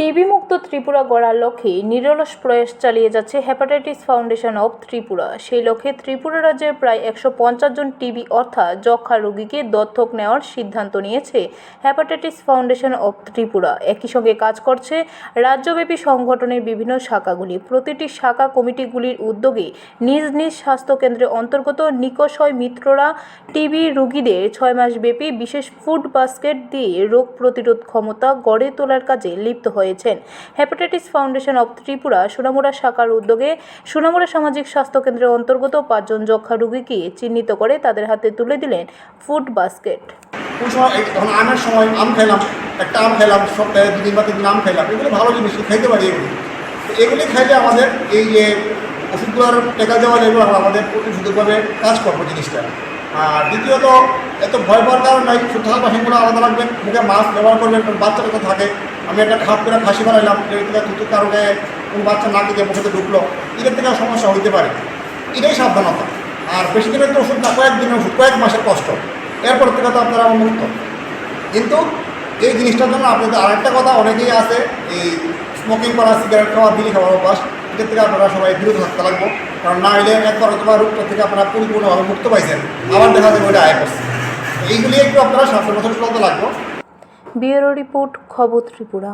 TB মুক্ত ত্রিপুরা গড়ার লক্ষ্যে নিরলস প্রয়াস চালিয়ে যাচ্ছে হেপাটাইটিস ফাউন্ডেশন অব ত্রিপুরা সেই লক্ষ্যে ত্রিপুরা রাজ্যের প্রায় একশো পঞ্চাশ জন টিবি অর্থাৎ যক্ষা রোগীকে দত্তক নেওয়ার সিদ্ধান্ত নিয়েছে হেপাটাইটিস ফাউন্ডেশন অব ত্রিপুরা একই সঙ্গে কাজ করছে রাজ্যব্যাপী সংগঠনের বিভিন্ন শাখাগুলি। প্রতিটি শাখা কমিটিগুলির উদ্যোগে নিজ নিজ স্বাস্থ্যকেন্দ্রের অন্তর্গত নিকষয় মিত্ররা টিবি রোগীদের ছয় মাসব্যাপী বিশেষ ফুড বাস্কেট দিয়ে রোগ প্রতিরোধ ক্ষমতা গড়ে তোলার কাজে লিপ্ত হয়েছেন। Hepatitis foundation of Tripura Sonamura শাখার উদ্যোগে সোনামুড়া সামাজিক স্বাস্থ্যকেন্দ্রের অন্তর্গত পাঁচজন যক্ষা রোগীকে চিহ্নিত করে তাদের হাতে তুলে দিলেন ফুড বাস্কেট। কোন সময় আম খেলাম, একটা আম খেলাম, সপ্তাহে দুদিন বা তিন আম খেলাম, এগুলো ভালো জিনিস খাইতে পারি এগুলি। এগুলি খাইলে আমাদের এই যে ওষুধগুলোর টেকা দেওয়া যাবে আমাদের সুন্দরভাবে কাজ করব জিনিসটা। আর দ্বিতীয়ত, এত ভয় পাওয়ার কারণ নাই শুদ্ধ বাসনগুলো আলাদা রাখবেন মুখে মাস্ক ব্যবহার করবেন কারণ বাচ্চাটা তো থাকে। আমি একটা খাপ করে খাসি বানাইলাম থেকে থুতুর কারণে কোনো বাচ্চা না দিয়ে মুখে ঢুকলো। এদের থেকে সমস্যা হইতে পারে। এটাই সাবধানতা। আর বেশি দিনের তো ওষুধ না কয়েকদিনের ওষুধ, কয়েক মাসের কষ্ট। এরপর থেকে তো আপনারা মুক্ত কিন্তু এই জিনিসটার জন্য আপনাদের আরেকটা কথা, অনেকেই আছে, এই স্মোকিং করা সিগারেট খাওয়া, বিড়ি খাওয়ার অভ্যাস। এটার থেকে আপনারা সবাই বিরত থাকতে লাগবো। কারণ না হলে একবার অথবা রোগটা থেকে আপনারা পরিপূর্ণভাবে মুক্ত পাইছেন। আবার দেখা যাবে ওইটা আয় করছে। এইগুলি একটু আপনারা সাফল্য চলতে লাগবো। ব্যুরো রিপোর্ট খবর ত্রিপুরা।